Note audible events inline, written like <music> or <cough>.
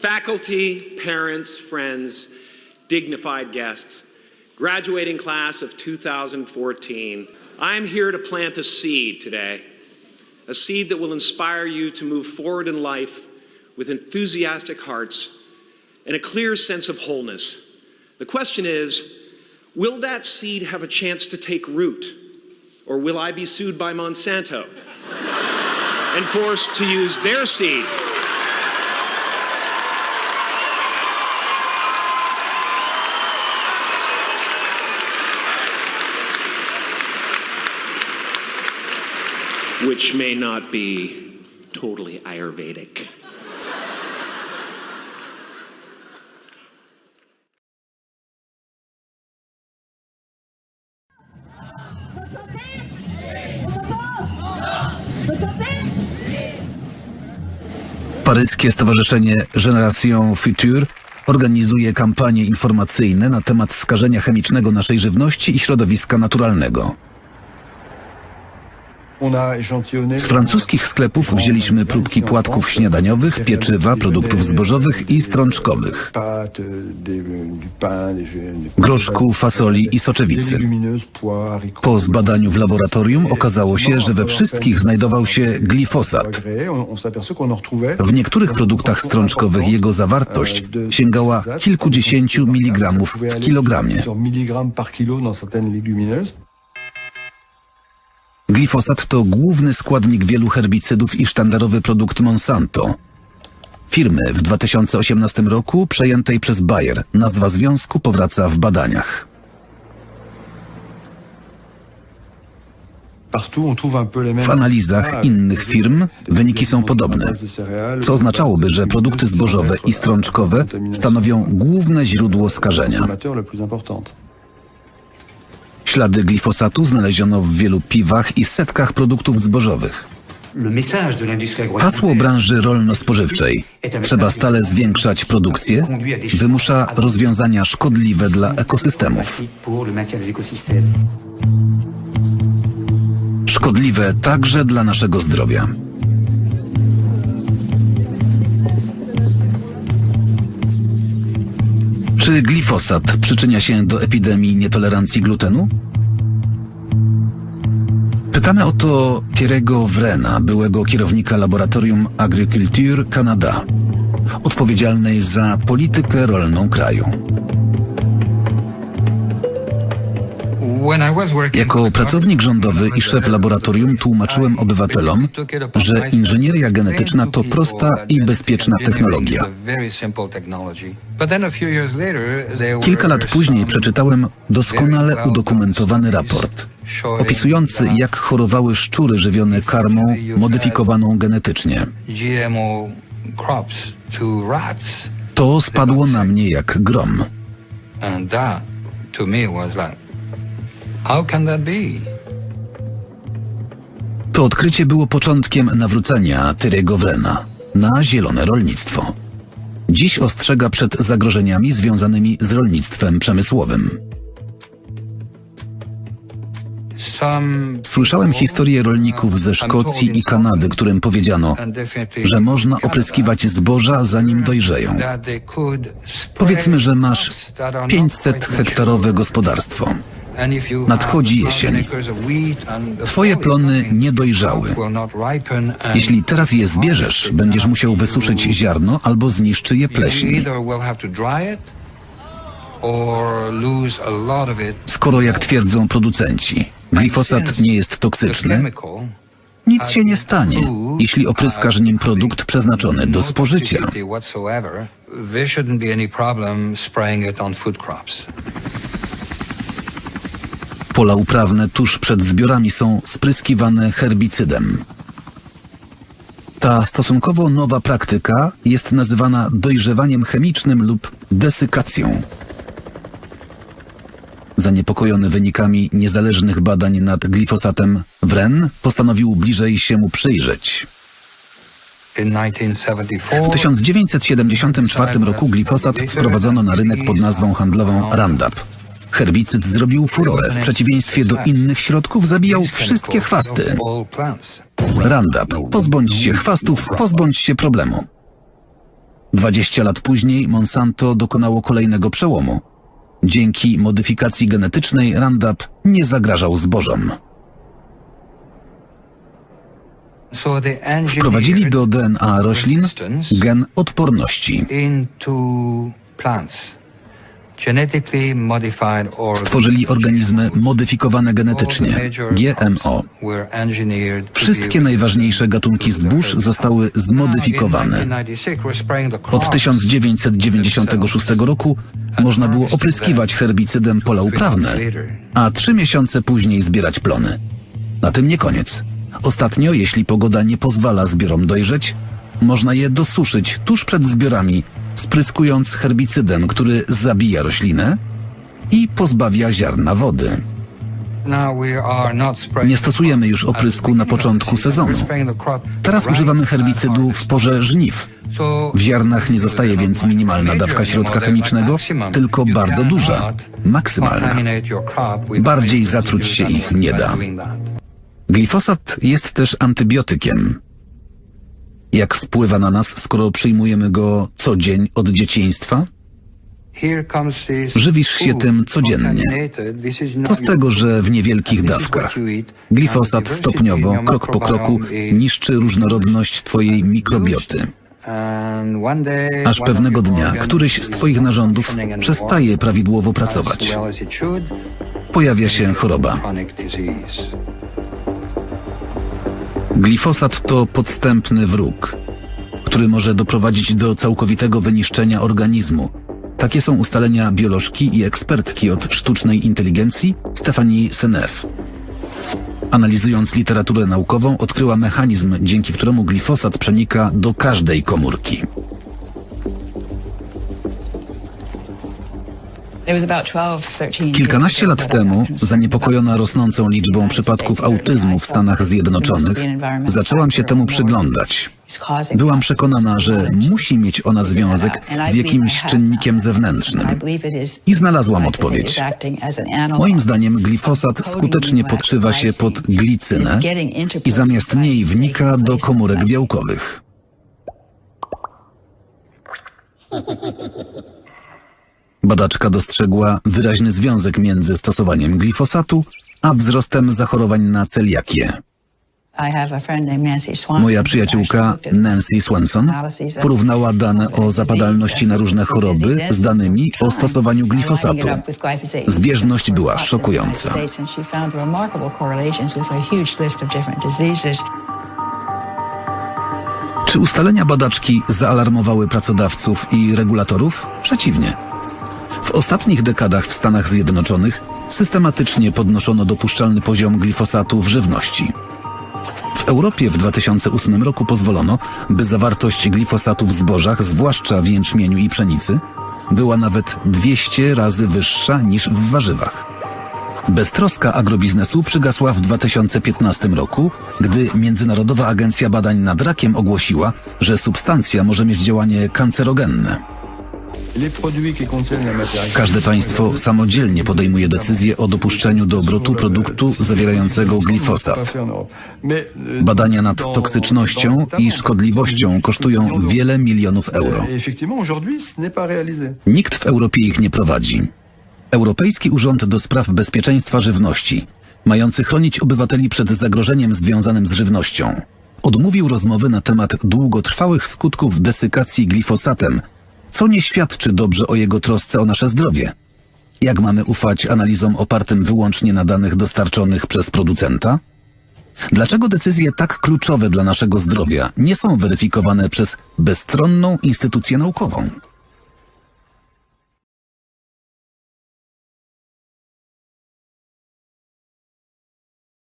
faculty, parents, friends, dignified guests, graduating class of 2014, I'm here to plant a seed today, a seed that will inspire you to move forward in life with enthusiastic hearts and a clear sense of wholeness. The question is will that seed have a chance to take root, or will I be sued by Monsanto <laughs> and forced to use their seed? Which may not be totally Ayurvedic. Paryskie Stowarzyszenie Generation Future organizuje kampanie informacyjne na temat skażenia chemicznego naszej żywności i środowiska naturalnego. Z francuskich sklepów wzięliśmy próbki płatków śniadaniowych, pieczywa, produktów zbożowych i strączkowych, groszku, fasoli i soczewicy. Po zbadaniu w laboratorium okazało się, że we wszystkich znajdował się glifosat. W niektórych produktach strączkowych jego zawartość sięgała kilkudziesięciu miligramów w kilogramie. Glifosat to główny składnik wielu herbicydów i sztandarowy produkt Monsanto. Firmy w 2018 roku przejętej przez Bayer nazwa związku powraca w badaniach. W analizach innych firm wyniki są podobne, co oznaczałoby, że produkty zbożowe i strączkowe stanowią główne źródło skażenia. Ślady glifosatu znaleziono w wielu piwach i setkach produktów zbożowych. Hasło branży rolno-spożywczej trzeba stale zwiększać produkcję, wymusza rozwiązania szkodliwe dla ekosystemów. Szkodliwe także dla naszego zdrowia. Czy glifosat przyczynia się do epidemii nietolerancji glutenu? Pytamy o to Thierry'ego Vrena, byłego kierownika laboratorium Agriculture Canada, odpowiedzialnej za politykę rolną kraju. Jako pracownik rządowy i szef laboratorium tłumaczyłem obywatelom, że inżynieria genetyczna to prosta i bezpieczna technologia. Kilka lat później przeczytałem doskonale udokumentowany raport, opisujący jak chorowały szczury żywione karmą modyfikowaną genetycznie. To spadło na mnie jak grom. How can that be? To odkrycie było początkiem nawrócenia Tyriego Wrena na zielone rolnictwo. Dziś ostrzega przed zagrożeniami związanymi z rolnictwem przemysłowym. Słyszałem historie rolników ze Szkocji i Kanady, którym powiedziano, że można opryskiwać zboża zanim dojrzeją. Powiedzmy, że masz crops that are not 500 quite hektarowe gospodarstwo. Nadchodzi jesień. Twoje plony nie dojrzały. Jeśli teraz je zbierzesz, będziesz musiał wysuszyć ziarno albo zniszczy je pleśń. Skoro jak twierdzą producenci, glifosat nie jest toksyczny, nic się nie stanie, jeśli opryskasz nim produkt przeznaczony do spożycia. Pola uprawne tuż przed zbiorami są spryskiwane herbicydem. Ta stosunkowo nowa praktyka jest nazywana dojrzewaniem chemicznym lub desykacją. Zaniepokojony wynikami niezależnych badań nad glifosatem, Wren postanowił bliżej się mu przyjrzeć. In 1974, W 1974 roku glifosat wprowadzono na rynek pod nazwą handlową Roundup. Herbicyd zrobił furorę. W przeciwieństwie do innych środków zabijał wszystkie chwasty. Roundup. Pozbądź się chwastów, pozbądź się problemu. 20 lat później Monsanto dokonało kolejnego przełomu. Dzięki modyfikacji genetycznej Roundup nie zagrażał zbożom. Wprowadzili do DNA roślin gen odporności. Stworzyli organizmy modyfikowane genetycznie, GMO. Wszystkie najważniejsze gatunki zbóż zostały zmodyfikowane. Od 1996 roku można było opryskiwać herbicydem pola uprawne, a trzy miesiące później zbierać plony. Na tym nie koniec. Ostatnio, jeśli pogoda nie pozwala zbiorom dojrzeć, można je dosuszyć tuż przed zbiorami, spryskując herbicydem, który zabija roślinę i pozbawia ziarna wody. Nie stosujemy już oprysku na początku sezonu. Teraz używamy herbicydu w porze żniw. W ziarnach nie zostaje więc minimalna dawka środka chemicznego, tylko bardzo duża, maksymalna. Bardziej zatruć się ich nie da. Glifosat jest też antybiotykiem. Jak wpływa na nas, skoro przyjmujemy go co dzień od dzieciństwa? Żywisz się tym codziennie. Co z tego, że w niewielkich dawkach? Glifosat stopniowo, krok po kroku, niszczy różnorodność twojej mikrobioty. Aż pewnego dnia któryś z Twoich narządów przestaje prawidłowo pracować. pracować. Pojawia się choroba. Glifosat to podstępny wróg, który może doprowadzić do całkowitego wyniszczenia organizmu. Takie są ustalenia biolożki i ekspertki od sztucznej inteligencji Stefanii Senef. Analizując literaturę naukową, odkryła mechanizm, dzięki któremu glifosat przenika do każdej komórki. Kilkanaście lat temu, zaniepokojona rosnącą liczbą przypadków autyzmu w Stanach Zjednoczonych, zaczęłam się temu przyglądać. Byłam przekonana, że musi mieć ona związek z jakimś czynnikiem zewnętrznym. I znalazłam odpowiedź. Moim zdaniem glifosat skutecznie podszywa się pod glicynę i zamiast niej wnika do komórek białkowych. <laughs> Badaczka dostrzegła wyraźny związek między stosowaniem glifosatu a wzrostem zachorowań na celiakię. Moja przyjaciółka Nancy Swenson porównała dane o zapadalności na różne choroby z danymi o stosowaniu glifosatu. Zbieżność była szokująca. Czy ustalenia badaczki zaalarmowały pracodawców i regulatorów? Przeciwnie. W ostatnich dekadach w Stanach Zjednoczonych systematycznie podnoszono dopuszczalny poziom glifosatu w żywności. W Europie w 2008 roku pozwolono, by zawartość glifosatu w zbożach, zwłaszcza w jęczmieniu i pszenicy, była nawet 200 razy wyższa niż w warzywach. Beztroska agrobiznesu przygasła w 2015 roku, gdy Międzynarodowa Agencja Badań nad Rakiem ogłosiła, że substancja może mieć działanie kancerogenne. Każde państwo samodzielnie podejmuje decyzję o dopuszczeniu do obrotu produktu zawierającego glifosat. Badania nad toksycznością i szkodliwością kosztują wiele milionów euro. Nikt w Europie ich nie prowadzi. Europejski Urząd do Spraw Bezpieczeństwa Żywności, mający chronić obywateli przed zagrożeniem związanym z żywnością, odmówił rozmowy na temat długotrwałych skutków desykacji glifosatem, co nie świadczy dobrze o jego trosce o nasze zdrowie. Jak mamy ufać analizom opartym wyłącznie na danych dostarczonych przez producenta? Dlaczego decyzje tak kluczowe dla naszego zdrowia nie są weryfikowane przez bezstronną instytucję naukową?